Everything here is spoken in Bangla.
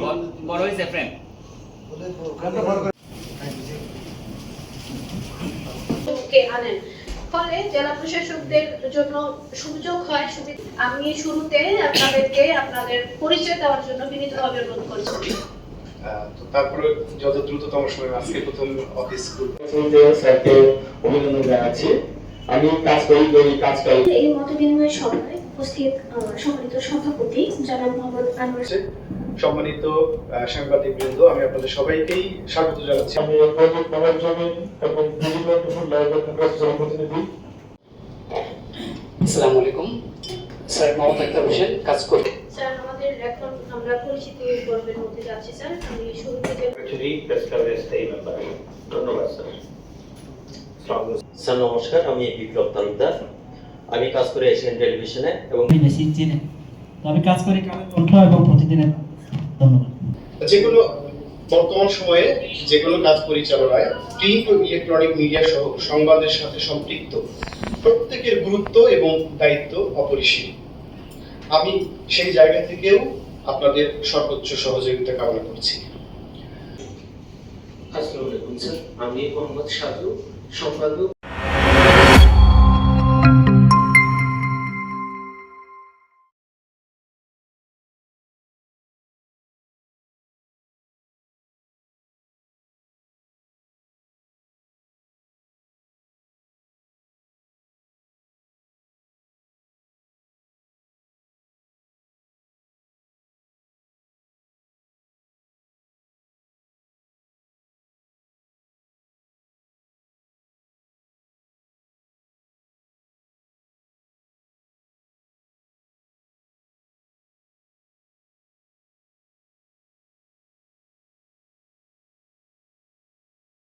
বড়- বড় হয়েছে ফ্রেন্ড আনেন। ফলে জেলা প্রশাসকদের জন্য সুযোগ হয় সুবিধা আমি শুরুতে আপনাদেরকে আপনাদের পরিচয় দেওয়ার জন্য বিনীতভাবে অনুরোধ করছি। আহ, তো তারপরে যত দ্রুততম সময় আজকে প্রথম অফিস খুলব। স্যারকে অভিনন্দন জানাচ্ছি। আমি কাজ করি করি কাজ করি। এই মত বিনিময় সভায় উপস্থিত সম্মানিত সভাপতি জনাব মোহাম্মদ আনোয়ার। সম্মানিত সাংবাদিক বৃন্দ আমি আপনাদের সবাইকেই স্বাগত জানাচ্ছি। আমি প্রদীপ নামের জমিন এবং বিভিন্ন প্রতিনিধি। আসসালামু আলাইকুম। স্যার মোহাম্মদ আক্তার হোসেন কাজ করি। স্যার আমাদের এখন আমরা পরিচিতি পর্বের মধ্যে যাচ্ছি স্যার। আমি প্রেস ক্লাবের স্থায়ী মেম্বার ধন্যবাদ স্যার। স্যার নমস্কার আমি বিপ্লব তালুকদার। আমি কাজ করি এশিয়ান টেলিভিশনে এবং বেশি চিনে। তো আমি কাজ করি কণ্ঠ এবং প্রতিদিনের ধন্যবাদ। যে কোনো বর্তমান সময়ে যে কোনো কাজ পরিচালনায় প্রিন্ট ও ইলেকট্রনিক মিডিয়া সহ সংবাদের সাথে সম্পৃক্ত প্রত্যেকের গুরুত্ব এবং দায়িত্ব অপরিসীম। আমি সেই জায়গা থেকেও আপনাদের সর্বোচ্চ সহযোগিতা কামনা করছি। আসসালামু আলাইকুম স্যার আমি মোহাম্মদ সাজু সম্পাদক